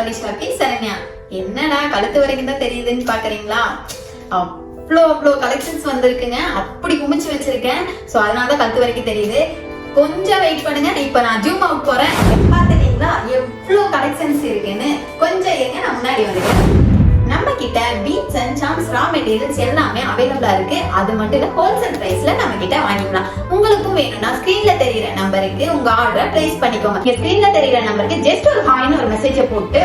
Lovely shoppy Saranya என்னடா கழுத்து வரைக்கும் தான் தெரியுதுன்னு பாக்குறீங்களா? அவ்வளோ அவ்வளோ கலெக்ஷன்ஸ் வந்திருக்குங்க. அப்படி குமிச்சு வச்சிருக்கேன். ஸோ அதனால தான் கழுத்து வரைக்கும் தெரியுது. கொஞ்சம் வெயிட் பண்ணுங்க. இப்போ நான் ஜூம் அவுட் போறேன். பாத்துட்டீங்களா எவ்வளோ கலெக்ஷன்ஸ் இருக்குன்னு. கொஞ்சம் இருங்க நான் முன்னாடி வந்துருக்கேன் beans and charms raw materials எல்லாமே அவைலபிளா இருக்கு. அது மட்டும் இல்ல ஹோல்சேல் பிரைஸ்ல நம்ம கிட்ட வாங்கிக்கலாம். உங்களுக்கும் வேணும்னா ஸ்கிரீன்ல தெரியுற நம்பருக்கு உங்க ஆர்டரை பிளேஸ் பண்ணிக்கோங்க. ஸ்கிரீன்ல தெரியுற நம்பருக்கு ஜஸ்ட் ஒரு ஹாய்னு ஒரு மெசேஜை போட்டு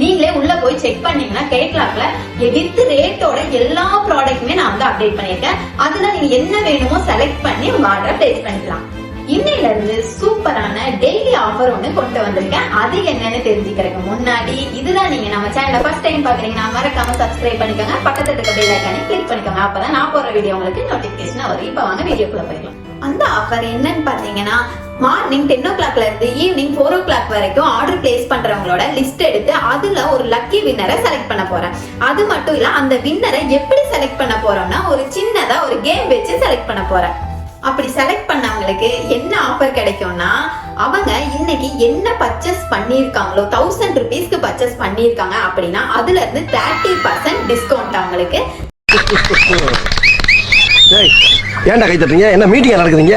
நீங்களே உள்ள போய் செக் பண்ணீங்கன்னா கேட்லாக்ல வித் ரேட்டோட எல்லா ப்ராடக்ட்டுமே நான் வந்து அப்டேட் பண்ணியிருக்கேன். அதுல நீங்க என்ன வேணுமோ செலக்ட் பண்ணி உங்க ஆர்டரை பிளேஸ் பண்ணிக்கலாம். இன்னையில இருந்து சூப்பரான டெய்லி ஆஃபர் ஒண்ணு கொண்டு வந்திருக்கேன். அது என்னன்னு தெரிஞ்சுக்கிறதுக்கு முன்னாடி இதுதான் நீங்க நம்ம சேனலை ஃபர்ஸ்ட் டைம் பாக்குறீங்கன்னா மறக்காம சப்ஸ்கிரைப் பண்ணிக்கோங்க. பக்கத்துல இருக்க பெல் ஐக்கானே கிளிக் பண்ணிக்கோங்க. அப்பதான் நான் போற வீடியோ உங்களுக்கு நோட்டிபிகேஷன் வரும். இப்ப வாங்க வீடியோக்குள்ள போயிடலாம். அந்த ஆஃபர் என்னன்னு பாத்தீங்கன்னா மார்னிங் டென் ஓ கிளாக்ல இருந்து ஈவினிங் ஃபோர் ஓ கிளாக் வரைக்கும் ஆர்டர் பிளேஸ் பண்றவங்களோட லிஸ்ட் எடுத்து அதுல ஒரு லக்கி வின்னரை செலக்ட் பண்ண போறேன். அது மட்டும் இல்ல அந்த வின்னரை எப்படி செலக்ட் பண்ண போறோம்னா ஒரு சின்னதா ஒரு கேம் வச்சு செலக்ட் பண்ண போறேன். அப்படி செலக்ட் பண்ணவங்களுக்கு என்ன ஆஃபர் கிடைக்கும்னா அவங்க இன்னைக்கு என்ன பர்ச்சேஸ் பண்ணியிருக்காங்களோ தௌசண்ட் ருபீஸ்க்கு பர்ச்சேஸ் பண்ணியிருக்காங்க அப்படின்னா அதுல இருந்து தேர்ட்டி பர்சன்ட் டிஸ்கவுண்ட் அவங்களுக்கு ஏன்டா கை தட்டுறீங்க? என்ன மீட்டிங் நடக்குதுங்க?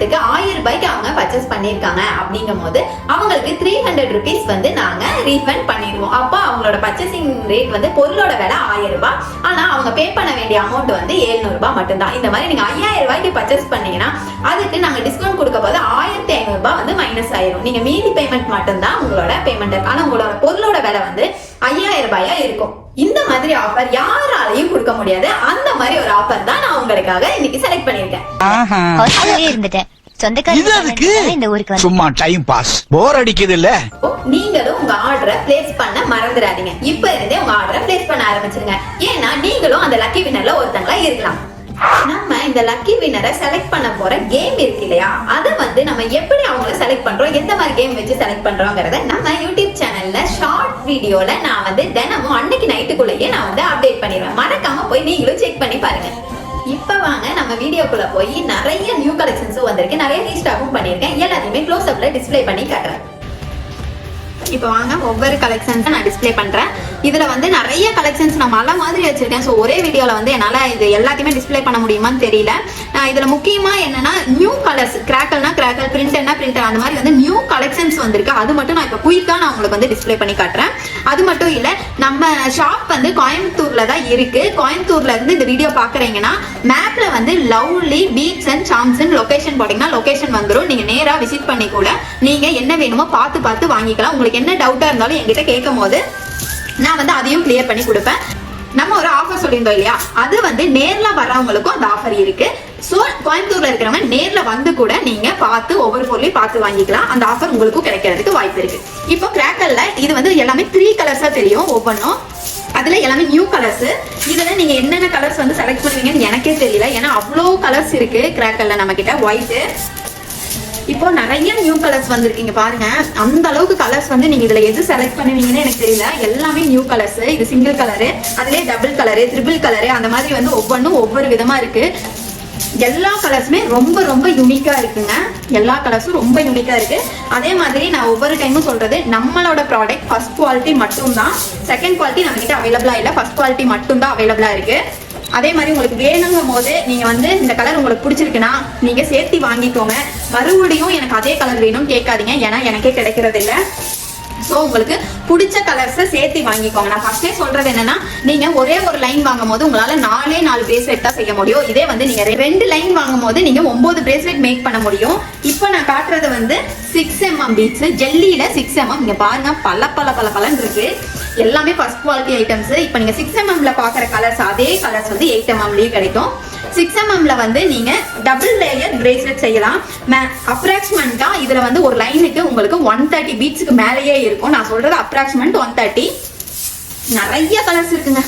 உதாரணத்துக்கு ஆயிரம் ரூபாய்க்கு அவங்க பர்ச்சேஸ் பண்ணியிருக்காங்க. அப்படிங்கும் போது அவங்களுக்கு த்ரீ ஹண்ட்ரட் ருபீஸ் வந்து நாங்கள் ரீஃபண்ட் பண்ணிடுவோம். அப்போ அவங்களோட பர்ச்சேசிங் ரேட் வந்து பொருளோட விலை ஆயிரம் ரூபாய். ஆனால் அவங்க பே பண்ண வேண்டிய அமௌண்ட் வந்து ஏழ்நூறுபா மட்டும்தான். இந்த மாதிரி நீங்கள் ஐயாயிரம் ரூபாய்க்கு பர்ச்சேஸ் பண்ணீங்கன்னா அதுக்கு நாங்கள் டிஸ்கவுண்ட் கொடுக்க போது ஆயிரத்தி ஐநூறுபா வந்து மைனஸ் ஆயிரும். நீங்கள் மீதி பேமெண்ட் மட்டும்தான் உங்களோட பேமெண்ட் இருக்கு உங்களோட பொருளோட விலை வந்து ஐயாயிரம் ரூபாயா இருக்கும். இந்த மாதிரி ஆஃபர் யாராலையும் கொடுக்க முடியாது. அந்த மாதிரி ஒரு ஆஃபர் தான் நான் உங்களுக்காக இன்னைக்கு செலக்ட் பண்ணியிருக்கேன். ஹாஸ்டல்லே இருந்துட்டேன். சும்மா டைம் பாஸ் போர் அடிக்குது இல்ல இப்போ நீங்களும் உங்க ஆர்டரை பிளேஸ் பண்ண மறந்துடாதீங்க. இப்ப இருந்தே உங்க ஆர்டரை பிளேஸ் பண்ண ஆரம்பிச்சிருங்க. ஏன்னா நீங்களும் அந்த லக்கி வின்னர்ல ஒருத்தங்களா இருக்கலாம். நம்ம இந்த லக்கி வினரை செலக்ட் பண்ண போற கேம் இருக்கு இல்லையா? அதை வந்து நம்ம எப்படி அவங்கள செலக்ட் பண்றோம்? எந்த மாதிரி கேம் வச்சு செலக்ட் பண்றோங்கிறத நம்ம யூடியூப் சேனல்ல ஷார்ட் வீடியோல நான் வந்து தினமும் அன்னைக்கு நைட்டுக்குள்ளேயே நான் வந்து அப்டேட் பண்ணிடுவேன். மறக்காம போய் நீங்களும் செக் பண்ணி பாருங்க. இப்ப வாங்க நம்ம வீடியோக்குள்ள போய் நிறைய நியூ கலெக்ஷன்ஸும் வந்திருக்கு. நிறைய ரீஸ்டாக்கும் பண்ணியிருக்கேன். எல்லாத்தையுமே க்ளோஸ் அப்ல டிஸ்ப்ளே பண்ணி காட்டுறேன். இப்போ வாங்க ஒவ்வொரு கலெக்ஷன்ஸ் நான் டிஸ்ப்ளே பண்றேன். இதுல வந்து நிறைய கலெக்ஷன்ஸ் நான் மலை மாதிரி வச்சிருக்கேன். ஸோ ஒரே வீடியோல வந்து என்னால இது எல்லாத்தையுமே டிஸ்ப்ளே பண்ண முடியுமான்னு தெரியல. இதுல முக்கியமா என்னன்னா நியூ கலர்ஸ் கிராக்கல்னா கிராக்கல் பிரிண்டர்னா பிரிண்டர் அந்த மாதிரி வந்து நியூ கலெக்ஷன்ஸ் வந்திருக்கு. அது மட்டும் நான் இப்போ குயிக்கா நான் உங்களுக்கு வந்து டிஸ்ப்ளே பண்ணி காட்டுறேன். அது மட்டும் இல்ல நம்ம ஷாப் வந்து கோயம்புத்தூர்ல தான் இருக்கு. கோயம்புத்தூர்ல இருந்து இந்த வீடியோ பாக்குறீங்கன்னா மேப்ல வந்து lovely beach and charms location போட்டீங்கன்னா லொகேஷன் வந்துடும் நீங்க நேரா விசிட் பண்ணி கூட நீங்க என்ன வேணுமோ பார்த்து பார்த்து வாங்கிக்கலாம். உங்களுக்கு என்ன டவுட்டாக இருந்தாலும் என்கிட்ட கேட்கும் போது நான் வந்து அதையும் கிளியர் பண்ணி கொடுப்பேன். நம்ம ஒரு ஆஃபர் சொல்லியிருந்தோம் இல்லையா? அது வந்து நேர்ல வரவங்களுக்கும் அந்த ஆஃபர் இருக்கு. ஸோ கோயம்புத்தூர்ல இருக்கிறவங்க நேர்ல வந்து கூட நீங்க பார்த்து ஒவ்வொரு பொருளையும் பார்த்து வாங்கிக்கலாம். அந்த ஆஃபர் உங்களுக்கும் கிடைக்கிறதுக்கு வாய்ப்பு இருக்கு. இப்போ கிராக்கல்ல இது வந்து எல்லாமே த்ரீ கலர்ஸா தெரியும் ஒவ்வொன்றும். அதுல எல்லாமே நியூ கலர்ஸ் இதுல நீங்க என்னென்ன கலர்ஸ் வந்து செலக்ட் பண்ணுவீங்கன்னு எனக்கே தெரியல. ஏன்னா அவ்வளோ கலர்ஸ் இருக்கு கிராக்கல்ல நம்ம கிட்ட. ஒயிட் இப்போ நிறைய நியூ கலர்ஸ் வந்திருக்கீங்க பாருங்க. அந்த அளவுக்கு கலர்ஸ் வந்து நீங்க இதுல எது செலக்ட் பண்ணுவீங்கன்னு எனக்கு தெரியல. எல்லாமே நியூ கலர்ஸ் இது சிங்கிள் கலரு அதுலயே டபுள் கலரு ட்ரிபிள் கலரு அந்த மாதிரி வந்து ஒவ்வொன்றும் ஒவ்வொரு விதமா இருக்கு. எல்லா கலர்ஸுமே ரொம்ப ரொம்ப யூனிக்கா இருக்குங்க. எல்லா கலர்ஸும் ரொம்ப யூனிக்கா இருக்கு. அதே மாதிரி நான் ஒவ்வொரு டைமும் சொல்றது நம்மளோட ப்ராடக்ட் ஃபர்ஸ்ட் குவாலிட்டி மட்டும்தான். செகண்ட் குவாலிட்டி நம்ம கிட்ட அவைலபிளா இல்லை. ஃபர்ஸ்ட் குவாலிட்டி மட்டும்தான் அவைலபிளா இருக்கு. அதே மாதிரி உங்களுக்கு வேணுங்கும் போது நீங்க வந்து இந்த கலர் உங்களுக்கு பிடிச்சிருக்குன்னா நீங்க சேர்த்து வாங்கிக்கோங்க. மறுபடியும் எனக்கு அதே கலர் வேணும் கேட்காதீங்க. ஏன்னா எனக்கே கிடைக்கிறது இல்ல ஸோ உங்களுக்கு பிடிச்ச கலர்ஸை சேர்த்து வாங்கிக்கோங்க. நான் ஃபர்ஸ்டே சொல்றது என்னன்னா நீங்க ஒரே ஒரு லைன் வாங்கும் போது உங்களால நாலே நாலு பிரேஸ்லெட் தான் செய்ய முடியும். இதே வந்து நீங்க ரெ- ரெண்டு லைன் வாங்கும் போது நீங்க ஒன்பது பிரேஸ்லெட் மேக் பண்ண முடியும். இப்போ நான் காட்டுறது வந்து சிக்ஸ் எம்எம் பீட்ஸ் ஜெல்லியில சிக்ஸ் எம்எம் இங்க பாருங்க பல பல பல பலன் இருக்கு. எல்லாமே ஃபர்ஸ்ட் குவாலிட்டி ஐட்டம்ஸ் இப்போ நீங்கள் சிக்ஸ் எம்எம்ல பார்க்குற கலர்ஸ் அதே கலர்ஸ் வந்து எயிட் எம்எம்லேயும் கிடைக்கும். சிக்ஸ் எம்எம்ல வந்து நீங்கள் டபுள் லேயர் பிரேஸ்லெட் செய்யலாம். மே அப்ராக்சிமெண்டா இதில் வந்து ஒரு லைனுக்கு உங்களுக்கு ஒன் தேர்ட்டி பீட்ஸுக்கு மேலேயே இருக்கும். நான் சொல்கிறது அப்ராக்சிமெண்ட் ஒன் தேர்ட்டி நிறைய கலர்ஸ் இருக்குங்க.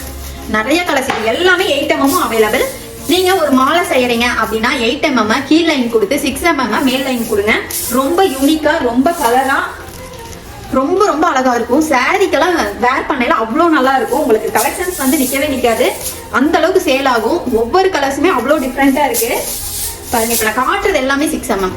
நிறைய கலர்ஸ் இருக்கு எல்லாமே எயிட் எம்எம்மும் அவைலபிள் நீங்க ஒரு மாலை செய்யறீங்க அப்படின்னா எயிட் எம்எம் கீழ் லைன் கொடுத்து சிக்ஸ் எம்எம் மேல் லைன் கொடுங்க. ரொம்ப யூனிக்கா ரொம்ப கலரா ரொம்ப ரொம்ப அழகா இருக்கும். சாரீக்கெல்லாம் வேர் பண்ணையில அவ்வளோ நல்லா இருக்கும். உங்களுக்கு கலெக்ஷன்ஸ் வந்து நிக்கவே நிக்காது. அந்த அளவுக்கு சேல் ஆகும். ஒவ்வொரு கலர்ஸுமே அவ்வளோ டிஃப்ரெண்டா இருக்கு. பாருங்க இப்ப நான் காட்டுறது எல்லாமே சிக்ஸ் எம்எம்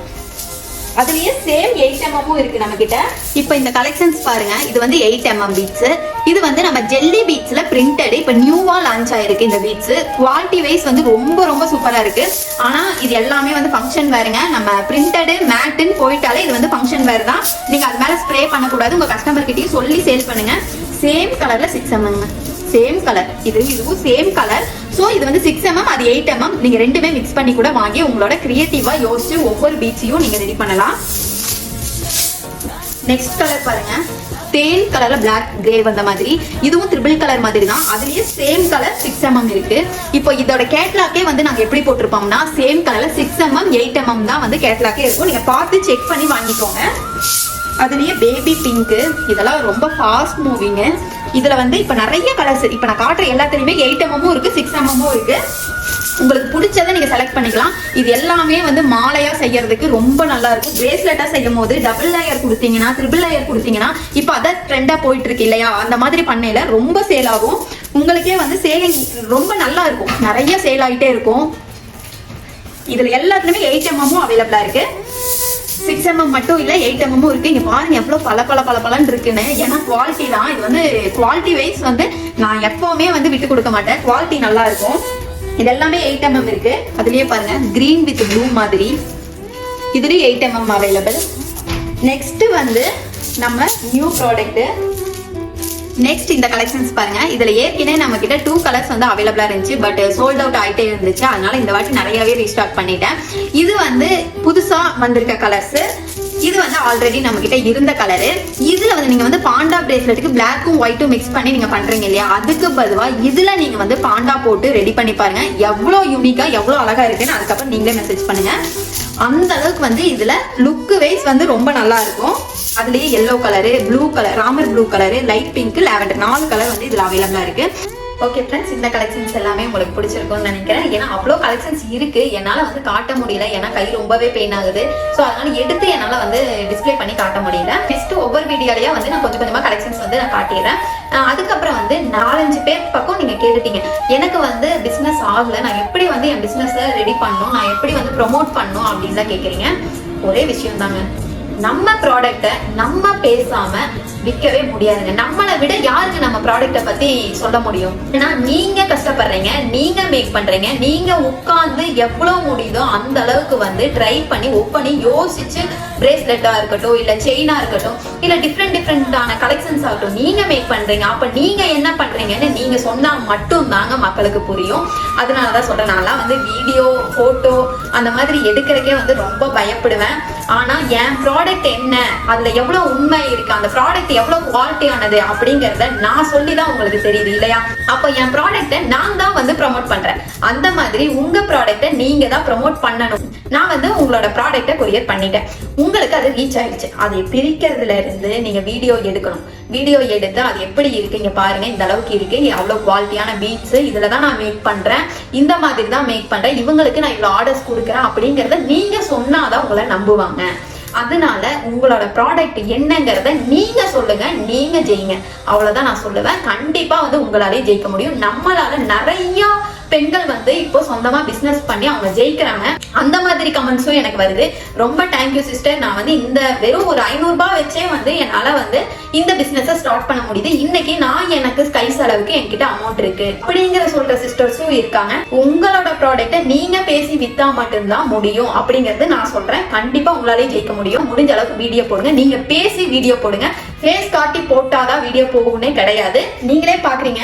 அதுலயே சேம் எயிட் எம்எம்மும் இருக்கு நம்ம கிட்ட இப்போ இந்த கலெக்ஷன்ஸ் பாருங்க. இது வந்து எயிட் எம்எம் பீட்ஸ் இது வந்து நம்ம ஜெல்லி பீட்ஸ்ல பிரிண்டட் இப்போ நியூவா லான்ச் ஆயிருக்கு இந்த பீட்ஸ் குவாலிட்டி வைஸ் வந்து ரொம்ப ரொம்ப சூப்பரா இருக்கு. ஆனா இது எல்லாமே வந்து ஃபங்க்ஷன் வேறுங்க நம்ம பிரிண்டடு மேட்டுன்னு போயிட்டாலே இது வந்து ஃபங்க்ஷன் வேறு தான். நீங்க அது மேல ஸ்ப்ரே பண்ணக்கூடாது. உங்க கஸ்டமர் கிட்டயும் சொல்லி சேல் பண்ணுங்க. சேம் கலர்ல சிக்ஸ் எம்எம் சேம் கலர் இது இதுவும் சேம் கலர் ஸோ இது வந்து சிக்ஸ் எம்எம் அது எயிட் எம்எம் நீங்க ரெண்டுமே மிக்ஸ் பண்ணி கூட வாங்கி உங்களோட கிரியேட்டிவா யோசிச்சு ஒவ்வொரு பீச்சையும் நீங்க ரெடி பண்ணலாம். நெக்ஸ்ட் கலர் பாருங்க. தேன் கலர்ல பிளாக் கிரே வந்த மாதிரி. இதுவும் ட்ரிபிள் கலர் மாதிரி தான். அதுலயே சேம் கலர் சிக்ஸ் எம்எம் இருக்கு. இப்போ இதோட கேட்லாக்கே வந்து நாங்க எப்படி போட்டிருப்போம்னா சேம் கலர்ல சிக்ஸ் எம்எம் எயிட் எம்எம் தான் வந்து கேட்லாக்கே இருக்கும். நீங்க பார்த்து செக் பண்ணி வாங்கிக்கோங்க. அதுலயே பேபி பிங்க் இதெல்லாம் ரொம்ப ஃபாஸ்ட் மூவிங்கு இதுல வந்து இப்ப நிறைய கலர்ஸ் இப்ப நான் காட்டுற எல்லாத்துலயுமே எயிட் எம்எம்மும் இருக்கு சிக்ஸ் எம்எம்மும் இருக்கு. உங்களுக்கு பிடிச்சதை நீங்க செலக்ட் பண்ணிக்கலாம். இது எல்லாமே வந்து மாலையா செய்யறதுக்கு ரொம்ப நல்லா இருக்கும். பிரேஸ்லெட்டா செய்யும் போது டபுள் லேயர் கொடுத்தீங்கன்னா ட்ரிபிள் லேயர் கொடுத்தீங்கன்னா இப்போ அதான் ட்ரெண்டா போயிட்டு இருக்கு இல்லையா? அந்த மாதிரி பண்ணையில ரொம்ப சேல் ஆகும். உங்களுக்கே வந்து சேலிங் ரொம்ப நல்லா இருக்கும். நிறைய சேல் ஆகிட்டே இருக்கும். இதுல எல்லாத்துலயுமே எயிட் எம்எம்மும் அவைலபிளா இருக்கு. சிக்ஸ் எம்எம் மட்டும் இல்ல எயிட் எம்எம்மும் இருக்கு. இங்க பாருங்க எவ்வளவு பல பல பல பலன்னு இருக்குன்னு. ஏன்னா குவாலிட்டி தான். இது வந்து குவாலிட்டி வைஸ் வந்து நான் எப்பவுமே வந்து விட்டு கொடுக்க மாட்டேன். குவாலிட்டி நல்லா இருக்கும். இது எல்லாமே எயிட் எம்எம் இருக்கு. அதுலயே பாருங்க கிரீன் வித் ப்ளூ மாதிரி. இதுலயும் எயிட் எம்எம் அவைலபிள் நெக்ஸ்ட் வந்து நம்ம நியூ ப்ராடக்ட் நெக்ஸ்ட் இந்த கலெக்ஷன்ஸ் பாருங்க. இதுல ஏற்கனவே நம்ம கிட்ட டூ கலர்ஸ் வந்து அவைலபிளா இருந்துச்சு. பட் சோல்ட் அவுட் ஆயிட்டே இருந்துச்சு. அதனால இந்த வாட்டி நிறையவே ரீஸ்டாக் பண்ணிட்டேன். இது வந்து புதுசா வந்திருக்க கலர்ஸ் இது வந்து ஆல்ரெடி நம்ம கிட்ட இருந்த கலரு இதுல வந்து நீங்க வந்து பாண்டா பிரேஸ்லெட்டுக்கு பிளாக்கும் ஒயிட்டும் மிக்ஸ் பண்ணி நீங்க பண்றீங்க இல்லையா? அதுக்கு பதுவா இதுல நீங்க வந்து பாண்டா போட்டு ரெடி பண்ணி பாருங்க. எவ்வளவு யூனிக்கா எவ்வளவு அழகா இருக்குன்னு அதுக்கப்புறம் நீங்களே மெசேஜ் பண்ணுங்க. அந்த அளவுக்கு வந்து இதுல லுக் வைஸ் வந்து ரொம்ப நல்லா இருக்கும். அதுலயே yellow colour blue colour Ramar blue colour light pink lavender நாலு கலர் வந்து இதுல அவைலபிளா இருக்கு. ஓகே ஃப்ரெண்ட்ஸ் இந்த கலெக்ஷன்ஸ் எல்லாமே உங்களுக்கு பிடிச்சிருக்கும்னு நினைக்கிறேன். ஏன்னா அவ்வளோ கலெக்ஷன்ஸ் இருக்கு. என்னால் வந்து காட்ட முடியல. ஏன்னா கை ரொம்பவே பெயின் ஆகுது. ஸோ அதனால எடுத்து என்னால் வந்து டிஸ்பிளே பண்ணி காட்ட முடியல. நெக்ஸ்ட் ஒவ்வொரு வீடியோலயா வந்து நான் கொஞ்சம் கொஞ்சமாக கலெக்ஷன்ஸ் வந்து நான் காட்டிடுறேன். அதுக்கப்புறம் வந்து நாலஞ்சு பேர் பக்கம் நீங்கள் கேட்டுட்டீங்க. எனக்கு வந்து பிஸ்னஸ் ஆகலை. நான் எப்படி வந்து என் பிஸ்னஸை ரெடி பண்ணணும்? நான் எப்படி வந்து ப்ரொமோட் பண்ணணும்? அப்படின்னு தான் கேட்குறீங்க ஒரே விஷயம் தாங்க நம்ம ப்ராடக்ட்டை நம்ம பேசாம விற்கவே முடியாதுங்க. நம்மளை விட யாருக்கு நம்ம ப்ராடக்ட்டை பத்தி சொல்ல முடியும்? ஏன்னா நீங்க கஷ்டப்படுறீங்க நீங்க மேக் பண்றீங்க நீங்க உட்கார்ந்து எவ்வளவு முடியுதோ அந்த அளவுக்கு வந்து ட்ரை பண்ணி ஒப்பனி யோசிச்சு பிரேஸ்லெட்டா இருக்கட்டும் இல்ல செயினா இருக்கட்டும் இல்ல டிஃப்ரெண்ட் டிஃப்ரெண்டான கலெக்ஷன்ஸ் ஆகட்டும் நீங்க மேக் பண்றீங்க. அப்ப நீங்க என்ன பண்றீங்கன்னு நீங்க சொன்னா மட்டும் தாங்க மக்களுக்கு புரியும். அதனாலதான் சொல்றேன். நான்லாம் வந்து வீடியோ போட்டோ அந்த மாதிரி எடுக்கிறக்கே வந்து ரொம்ப பயப்படுவேன். ஆனா என் ப்ராடக்ட் என்ன? அதுல எவ்வளவு உண்மை இருக்கு? அந்த ப்ராடக்ட் எவ்வளவு குவாலிட்டியானது அப்படிங்கறத நான் சொல்லி தான் உங்களுக்கு தெரியுது இல்லையா? அப்ப என் ப்ராடக்ட்டை நான் தான் வந்து ப்ரமோட் பண்றேன். அந்த மாதிரி உங்க ப்ராடக்ட்டை நீங்க தான் ப்ரமோட் பண்ணணும். நான் வந்து உங்களோட ப்ராடக்ட்டை கொரியர் பண்ணிட்டேன். உங்களுக்கு அது ரீச் ஆயிடுச்சு. அதை பிரிக்கிறதுல இருந்து நீங்க வீடியோ எடுக்கணும். வீடியோ எடுத்து அது எப்படி இருக்கு இங்க பாருங்க. இந்த அளவுக்கு இருக்கு. அவ்வளவு குவாலிட்டியான பீட்ஸ் இதுல தான் நான் மேக் பண்றேன். இந்த மாதிரி தான் மேக் பண்றேன். இவங்களுக்கு நான் இவ்வளவு ஆர்டர்ஸ் கொடுக்குறேன் அப்படிங்கறத நீங்க சொன்னாதான் உங்களை நம்புவாங்க. அதனால உங்களோட ப்ராடக்ட் என்னங்கிறத நீங்க சொல்லுங்க நீங்க ஜெயிங்க. அவ்வளவுதான் நான் சொல்லுவேன். கண்டிப்பா வந்து உங்களாலே ஜெயிக்க முடியும். நம்மளால நிறைய பெண்கள் வந்து இப்போ சொந்தமா பிசினஸ் பண்ணி அவங்க ஜெயிக்கிறாங்க. அந்த மாதிரி கமெண்ட்ஸும் எனக்கு வருது. ரொம்ப தேங்க்யூ சிஸ்டர் நான் வந்து இந்த வெறும் ஒரு ஐநூறுபா வச்சே வந்து என்னால வந்து இந்த பிசினஸ ஸ்டார்ட் பண்ண முடியுது. இன்னைக்கு நான் எனக்கு கை செலவுக்கு என்கிட்ட அமௌண்ட் இருக்கு. அப்படிங்கிற சொல்ற சிஸ்டர்ஸும் இருக்காங்க. உங்களோட ப்ராடக்ட்டை நீங்க பேசி வித்தா மட்டும்தான் முடியும் அப்படிங்கறது நான் சொல்றேன். கண்டிப்பா உங்களாலே ஜெயிக்க முடியும். முடிஞ்ச அளவுக்கு வீடியோ போடுங்க. நீங்க பேசி வீடியோ போடுங்க. ஃபேஸ் காட்டி போட்டாதான் வீடியோ போகும்னே கிடையாது. நீங்களே பாக்குறீங்க.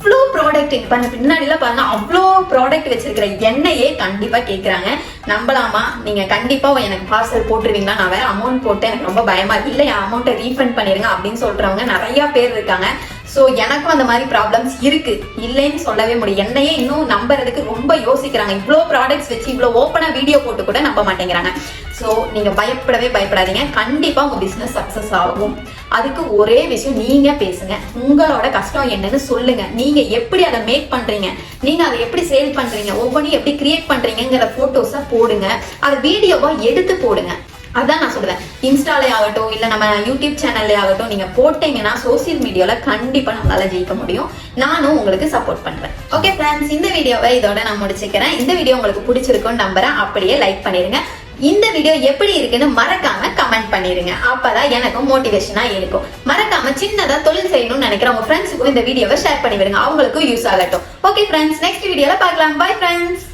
இவ்வளோ ப்ராடக்ட் இப்ப பின்னாடி பாருங்க அவ்வளோ ப்ராடக்ட் வச்சிருக்கிற எண்ணெயே கண்டிப்பா கேட்குறாங்க நம்பலாமா? நீங்க கண்டிப்பா எனக்கு பார்சல் போட்டுருவீங்களா? நான் வேறு அமௌண்ட் போட்டு எனக்கு ரொம்ப பயமா இருக்கு. இல்ல என் அமௌண்ட்டை ரீஃபண்ட் பண்ணிருங்க அப்படின்னு சொல்றவங்க நிறைய பேர் இருக்காங்க. ஸோ எனக்கும் அந்த மாதிரி ப்ராப்ளம்ஸ் இருக்கு. இல்லைன்னு சொல்லவே முடியும் என்னையே இன்னும் நம்புறதுக்கு ரொம்ப யோசிக்கிறாங்க. இவ்வளோ ப்ராடக்ட்ஸ் வச்சு இவ்வளோ ஓப்பனாக வீடியோ போட்டு கூட நம்ப மாட்டேங்கிறாங்க. ஸோ நீங்கள் பயப்படவே பயப்படாதீங்க. கண்டிப்பாக உங்கள் பிஸ்னஸ் சக்ஸஸ் ஆகும். அதுக்கு ஒரே விஷயம் நீங்கள் பேசுங்க. உங்களோட கஷ்டம் என்னன்னு சொல்லுங்க. நீங்கள் எப்படி அதை மேக் பண்ணுறீங்க நீங்கள் அதை எப்படி சேல் பண்ணுறீங்க ஒவ்வொன்றையும் எப்படி கிரியேட் பண்ணுறீங்கங்கிற ஃபோட்டோஸை போடுங்க. அதை வீடியோவாக எடுத்து போடுங்க. அதான் நான் சொல்றேன். இன்ஸ்டாலே ஆகட்டும் இல்ல நம்ம யூடியூப் சேனல்லே ஆகட்டும் நீங்க போட்டீங்கன்னா சோசியல் மீடியால கண்டிப்பா நம்மளால ஜெயிக்க முடியும். நானும் உங்களுக்கு சப்போர்ட் பண்றேன். ஓகே ஃப்ரெண்ட்ஸ் இந்த வீடியோவை இதோட நான் முடிச்சுக்கிறேன். இந்த வீடியோ உங்களுக்கு பிடிச்சிருக்கும்னு நம்புறேன். அப்படியே லைக் பண்ணிருங்க. இந்த வீடியோ எப்படி இருக்குன்னு மறக்காம கமெண்ட் பண்ணிருங்க. அப்பதான் எனக்கும் மோட்டிவேஷனா இருக்கும். மறக்காம சின்னதா தொழில் செய்யணும்னு நினைக்கிற உங்க ஃப்ரெண்ட்ஸுக்கும் இந்த வீடியோவை ஷேர் பண்ணி விடுங்க அவங்களுக்கும் யூஸ் ஆகட்டும். ஓகே ஃப்ரெண்ட்ஸ் நெக்ஸ்ட் வீடியோல பார்க்கலாம். Bye friends